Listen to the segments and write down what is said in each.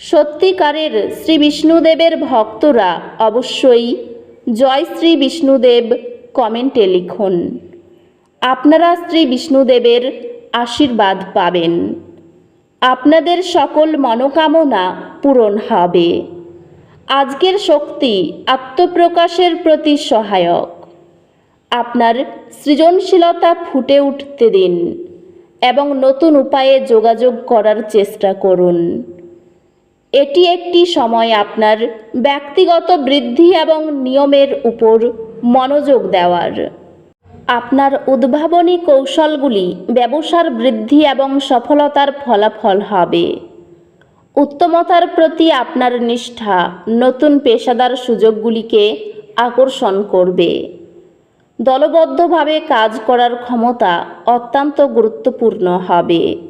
সত্যিকারের শ্রী বিষ্ণুদেবের ভক্তরা অবশ্যই জয় শ্রী বিষ্ণুদেব কমেন্টে লিখুন। আপনারা শ্রী বিষ্ণুদেবের আশীর্বাদ পাবেন। আপনাদের সকল মনোকামনা পূরণ হবে। আজকের শক্তি আত্মপ্রকাশের প্রতি সহায়ক। আপনার সৃজনশীলতা ফুটে উঠতে দিন এবং নতুন উপায়ে যোগাযোগ করার চেষ্টা করুন। এটি একটি সময় আপনার ব্যক্তিগত বৃদ্ধি এবং নিয়মের উপর মনোযোগ দেওয়ার। আপনার উদ্ভাবনী কৌশলগুলি ব্যবসার বৃদ্ধি এবং সফলতার ফলাফল হবে। উত্তমতার প্রতি আপনার নিষ্ঠা নতুন পেশাদার সুযোগগুলিকে আকর্ষণ করবে। দলবদ্ধভাবে কাজ করার ক্ষমতা অত্যন্ত গুরুত্বপূর্ণ হবে।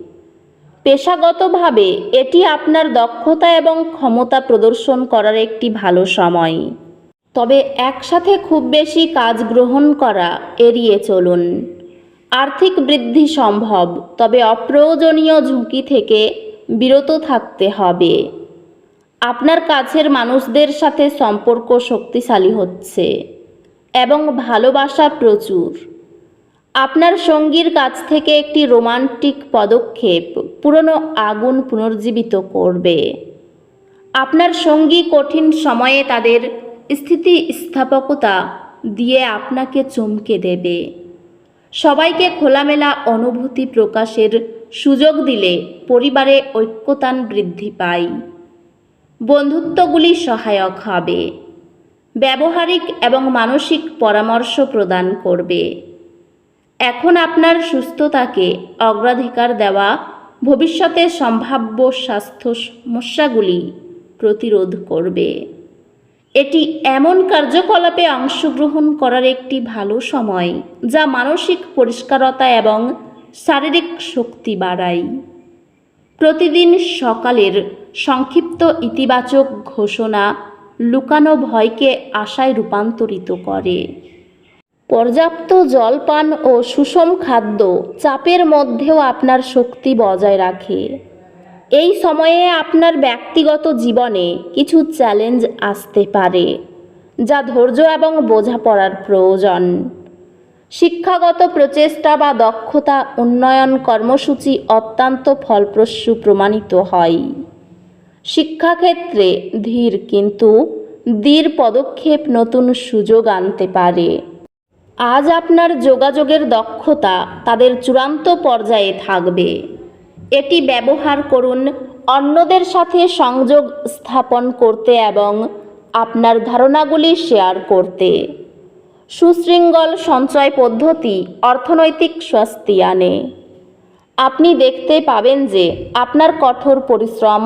পেশাগতভাবে এটি আপনার দক্ষতা এবং ক্ষমতা প্রদর্শন করার একটি ভালো সময়। তবে একসাথে খুব বেশি কাজ গ্রহণ করা এড়িয়ে চলুন। আর্থিক বৃদ্ধি সম্ভব, তবে অপ্রয়োজনীয় ঝুঁকি থেকে বিরত থাকতে হবে। আপনার কাছের মানুষদের সাথে সম্পর্ক শক্তিশালী হচ্ছে এবং ভালোবাসা প্রচুর। আপনার সঙ্গীর কাছ থেকে একটি রোমান্টিক পদক্ষেপ পুরনো আগুন পুনর্জীবিত করবে। আপনার সঙ্গী কঠিন সময়ে তাদের স্থিতিস্থাপকতা দিয়ে আপনাকে চমকে দেবে। সবাইকে খোলামেলা অনুভূতি প্রকাশের সুযোগ দিলে পরিবারে ঐক্যতান বৃদ্ধি পায়। বন্ধুত্বগুলি সহায়ক হবে। ব্যবহারিক এবং মানসিক পরামর্শ প্রদান করবে। এখন আপনার সুস্থতাকে অগ্রাধিকার দেওয়া ভবিষ্যতে সম্ভাব্য স্বাস্থ্য সমস্যাগুলি প্রতিরোধ করবে। এটি এমন কার্যকলাপে অংশগ্রহণ করার একটি ভালো সময় যা মানসিক পরিষ্কারতা এবং শারীরিক শক্তি বাড়ায়। প্রতিদিন সকালের সংক্ষিপ্ত ইতিবাচক ঘোষণা লুকানো ভয়কে আশায় রূপান্তরিত করে। পর্যাপ্ত জলপান ও সুষম খাদ্য চাপের মধ্যেও আপনার শক্তি বজায় রাখে। এই সময়ে আপনার ব্যক্তিগত জীবনে কিছু চ্যালেঞ্জ আসতে পারে, যা ধৈর্য এবং বোঝাপড়ার প্রয়োজন। শিক্ষাগত প্রচেষ্টা বা দক্ষতা উন্নয়ন কর্মসূচি অত্যন্ত ফলপ্রসূ প্রমাণিত হয়। শিক্ষাক্ষেত্রে ধীর কিন্তু দৃঢ় পদক্ষেপ নতুন সুযোগ আনতে পারে। আজ আপনার যোগাযোগের দক্ষতা তাদের চূড়ান্ত পর্যায়ে থাকবে। এটি ব্যবহার করুন, অন্যদের সাথে সংযোগ স্থাপন করতে এবং আপনার ধারণাগুলি শেয়ার করতে। সুশৃঙ্গল সঞ্চয় পদ্ধতি অর্থনৈতিক স্বস্তি আনে। আপনি দেখতে পাবেন যে আপনার কঠোর পরিশ্রম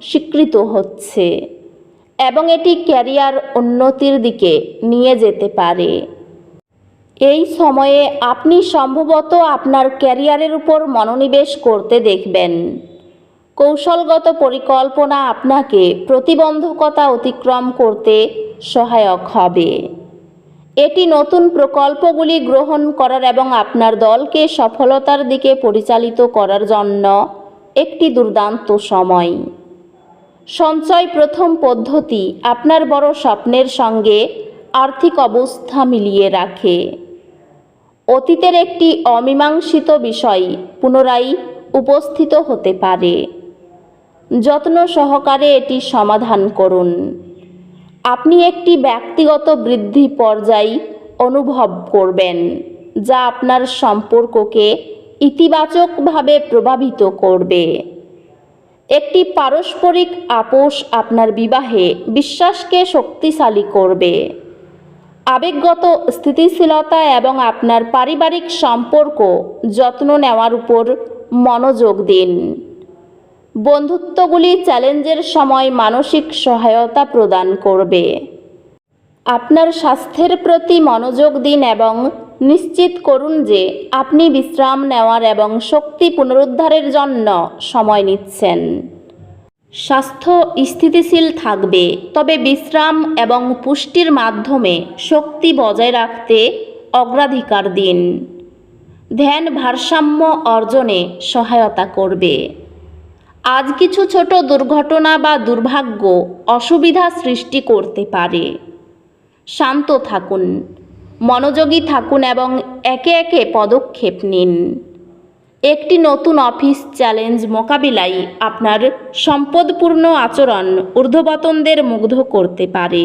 স্বীকৃত হচ্ছে এবং এটি ক্যারিয়ার উন্নতির দিকে নিয়ে যেতে পারে। এই সময়ে আপনি সম্ভবত আপনার ক্যারিয়ারের উপর মনোনিবেশ করতে দেখবেন। কৌশলগত পরিকল্পনা আপনাকে প্রতিবন্ধকতা অতিক্রম করতে সহায়ক হবে। এটি নতুন প্রকল্পগুলি গ্রহণ করার এবং আপনার দলকে সফলতার দিকে পরিচালিত করার জন্য একটি দুর্দান্ত সময়। সঞ্চয় প্রথম পদ্ধতি আপনার বড় স্বপ্নের সঙ্গে আর্থিক অবস্থা মিলিয়ে রাখে। অতীতের একটি অমীমাংসিত বিষয় পুনরায় উপস্থিত হতে পারে। যত্ন সহকারে এটি সমাধান করুন। আপনি একটি ব্যক্তিগত বৃদ্ধি পর্যায় অনুভব করবেন, যা আপনার সম্পর্ককে ইতিবাচকভাবে প্রভাবিত করবে। একটি পারস্পরিক আপোষ আপনার বিবাহে বিশ্বাসকে শক্তিশালী করবে। আবেগগত স্থিতিশীলতা এবং আপনার পারিবারিক সম্পর্ক যত্ন নেওয়ার উপর মনোযোগ দিন। বন্ধুত্বগুলি চ্যালেঞ্জের সময় মানসিক সহায়তা প্রদান করবে। আপনার স্বাস্থ্যের প্রতি মনোযোগ দিন এবং নিশ্চিত করুন যে আপনি বিশ্রাম নেওয়ার এবং শক্তি পুনরুদ্ধারের জন্য সময় নিচ্ছেন। স্বাস্থ্য স্থিতিশীল থাকবে, তবে বিশ্রাম এবং পুষ্টির মাধ্যমে শক্তি বজায় রাখতে অগ্রাধিকার দিন। ধ্যান ভারসাম্য অর্জনে সহায়তা করবে। আজ কিছু ছোট দুর্ঘটনা বা দুর্ভাগ্য অসুবিধা সৃষ্টি করতে পারে। শান্ত থাকুন, মনোযোগী থাকুন এবং একে একে পদক্ষেপ নিন। একটি নতুন অফিস চ্যালেঞ্জ মোকাবিলায় আপনার সম্পদপূর্ণ আচরণ ঊর্ধ্বপতনদের মুগ্ধ করতে পারে।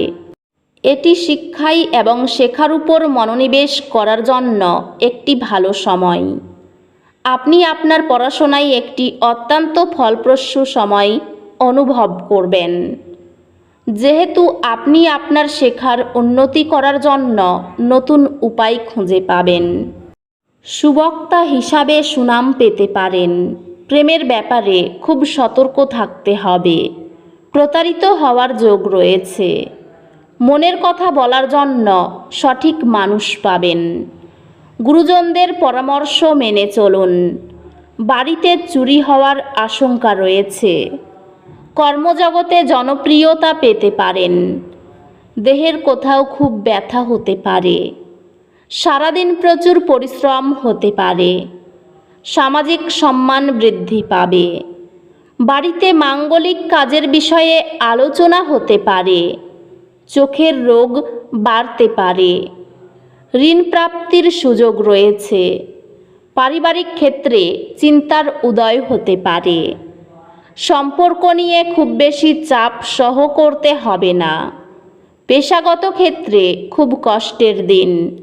এটি শিক্ষাই এবং শেখার উপর মনোনিবেশ করার জন্য একটি ভালো সময়। আপনি আপনার পড়াশোনায় একটি অত্যন্ত ফলপ্রসূ সময় অনুভব করবেন। যেহেতু আপনি আপনার শেখার উন্নতি করার জন্য নতুন উপায় খুঁজে পাবেন। সুবক্তা হিসাবে সুনাম পেতে পারেন। প্রেমের ব্যাপারে খুব সতর্ক থাকতে হবে। প্রতারিত হওয়ার যোগ রয়েছে। মনের কথা বলার জন্য সঠিক মানুষ পাবেন। গুরুজনদের পরামর্শ মেনে চলুন। বাড়িতে চুরি হওয়ার আশঙ্কা রয়েছে। কর্মজগতে জনপ্রিয়তা পেতে পারেন। দেহের কোথাও খুব ব্যথা হতে পারে। সারাদিন প্রচুর পরিশ্রম হতে পারে। সামাজিক সম্মান বৃদ্ধি পাবে। বাড়িতে মাঙ্গলিক কাজের বিষয়ে আলোচনা হতে পারে। চোখের রোগ বাড়তে পারে। ঋণ প্রাপ্তির সুযোগ রয়েছে। পারিবারিক ক্ষেত্রে চিন্তার উদয় হতে পারে। সম্পর্ক নিয়ে খুব বেশি চাপ সহ করতে হবে না। পেশাগত ক্ষেত্রে খুব কষ্টের দিন।